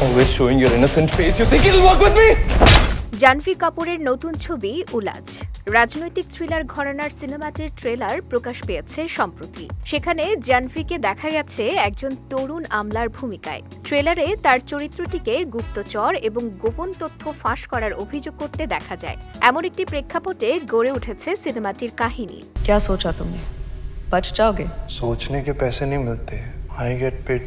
Always showing your innocent face. You think it'll work with me? Jahnavi কাপুরের নতুন ছবি উলাজ রাজনৈতিক থ্রিলার ঘরানার সিনেমাটির ট্রেলার প্রকাশ পেয়েছে সম্প্রতি সেখানে জাহ্নবীকে দেখা গেছে একজন তরুণ আমলার ভূমিকায় ট্রেলারে তার চরিত্রটিকে গুপ্তচর এবং গোপন তথ্য ফাঁস করার অভিযোগ করতে দেখা যায় এমন একটি প্রেক্ষাপটে গড়ে উঠেছে সিনেমাটির কাহিনী क्या सोचा तुमने बच जाओगे सोचने के पैसे नहीं मिलते आई गेट पेड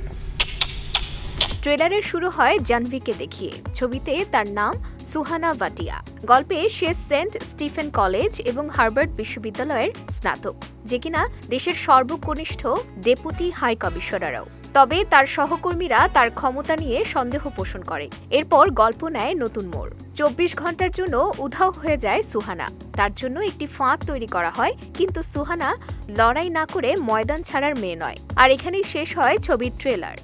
ট্রেলারের শুরু হয় জাহ্নবীকে দেখিয়ে। ছবিতে তার নাম সুহানা ভাটিয়া। গল্পে সে সেন্ট স্টিফেন কলেজ এবং হার্ভার্ড বিশ্ববিদ্যালয়ের স্নাতক, যে কিনা দেশের সর্বকনিষ্ঠ ডেপুটি হাই কমিশনারও তবে তার সহকর্মীরা তার ক্ষমতা নিয়ে সন্দেহ পোষণ করে। এরপর গল্প নেয় নতুন মোড়। চব্বিশ ঘণ্টার জন্য উধাও হয়ে যায় সুহানা। তার জন্য একটি ফাঁদ তৈরি করা হয়, কিন্তু সুহানা লড়াই না করে ময়দান ছাড়ার মেয়ে নয়। আর এখানেই শেষ হয় ছবির ট্রেলার।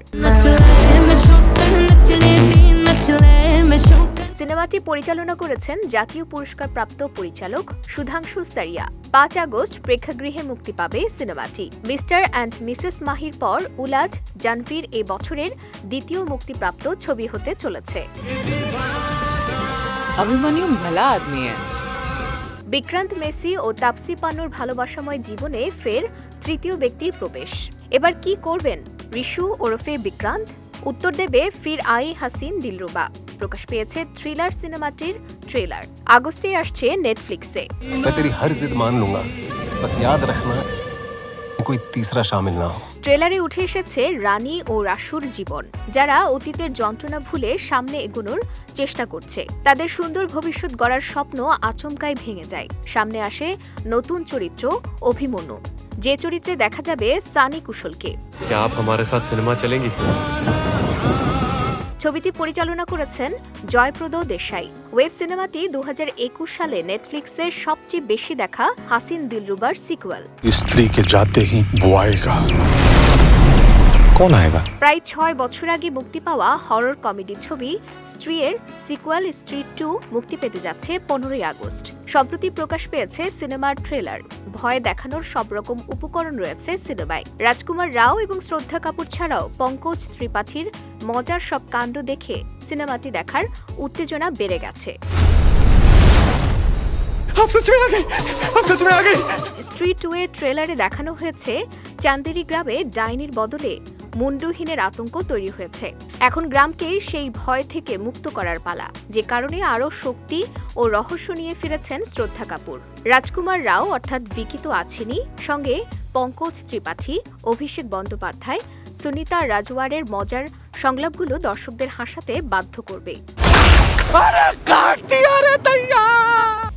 সিনেমাটি পরিচালনা করেছেন জাতীয় পুরস্কারপ্রাপ্ত পরিচালক সুধাংশু সারিয়া। পাঁচ আগস্ট প্রেক্ষাগৃহে মুক্তি পাবে সিনেমাটি। মিস্টার অ্যান্ড মিসেস মাহির পর উলাজ জানভির এ বছরের দ্বিতীয় মুক্তিপ্রাপ্ত ছবি হতে চলেছে। বিক্রান্ত মেসি ও তাপসি পানুর ভালোবাসাময় জীবনে ফের তৃতীয় ব্যক্তির প্রবেশ। এবার কি করবেন? ঋষু ওরফে বিক্রান্ত উত্তর দেবে ফির আই হাসিন দিলরুবা। প্রকাশ পেয়েছে থ্রিলার সিনেমাটির ট্রেলার। আগস্টে আসছে নেটফ্লিক্সে। ট্রেলারে উঠে এসেছে রানী ও রাসুর জীবন যারা অতীতের যন্ত্রণা ভুলে সামনে এগোনোর চেষ্টা করছে। তাদের সুন্দর ভবিষ্যৎ গড়ার স্বপ্ন আচমকায় ভেঙে যায়। সামনে আসে নতুন চরিত্র অভিমন্যু। যে চরিত্রে দেখা যাবে সানি কুশলকে। ছবিটি পরিচালনা করেছেন জয়প্রদ দেশাই। ওয়েব সিনেমাটি দু হাজার একুশ সালে নেটফ্লিক্সের সবচেয়ে বেশি দেখা হাসিন দিলরুবার সিকুয়াল। স্ত্রীকে যাতে কোন আয়বা প্রায় ছয় বছর আগে মুক্তি পাওয়া হরর কমেডি ছবি স্ত্রী এর সিকুয়াল স্ট্রিট টু মুক্তি পেতে যাচ্ছে পনেরোই আগস্ট। সম্প্রতি প্রকাশ পেয়েছে সিনেমার ট্রেলার। ভয় দেখানোর সব রকম উপকরণ রয়েছে সিনেমায়। রাজকুমার রাও এবং শ্রদ্ধা কাপুর ছাড়াও পঙ্কজ ত্রিপাঠীর মজার সব কাণ্ড দেখে সিনেমাটি দেখার উত্তেজনা বেড়ে গেছে। স্ট্রিট টু এর ট্রেলারে দেখানো হয়েছে চান্দেরি গ্রামে ডাইনির বদলে মুন্ডুহীনের আতঙ্ক তৈরি হয়েছে। এখন গ্রামকে সেই ভয় থেকে মুক্ত করার পালা, যে কারণে আরও শক্তি ও রহস্য নিয়ে ফিরেছেন শ্রদ্ধা কাপুর। রাজকুমার রাও অর্থাৎ ভিকি তো আছেনই, সঙ্গে পঙ্কজ ত্রিপাঠী, অভিষেক বন্দ্যোপাধ্যায়, সুনিতা রাজওয়ারের মজার সংলাপগুলো দর্শকদের হাসাতে বাধ্য করবে।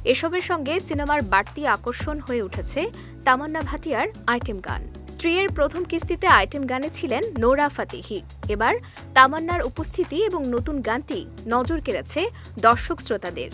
এসবের সঙ্গে সিনেমার বাড়তি আকর্ষণ হয়ে উঠেছে তামান্না ভাটিয়ার আইটেম গান। স্ত্রীর প্রথম কিস্তিতে আইটেম গানে ছিলেন নোরা ফাতেহি। এবার তামান্নার উপস্থিতি এবং নতুন গানটি নজর কেড়েছে দর্শক শ্রোতাদের।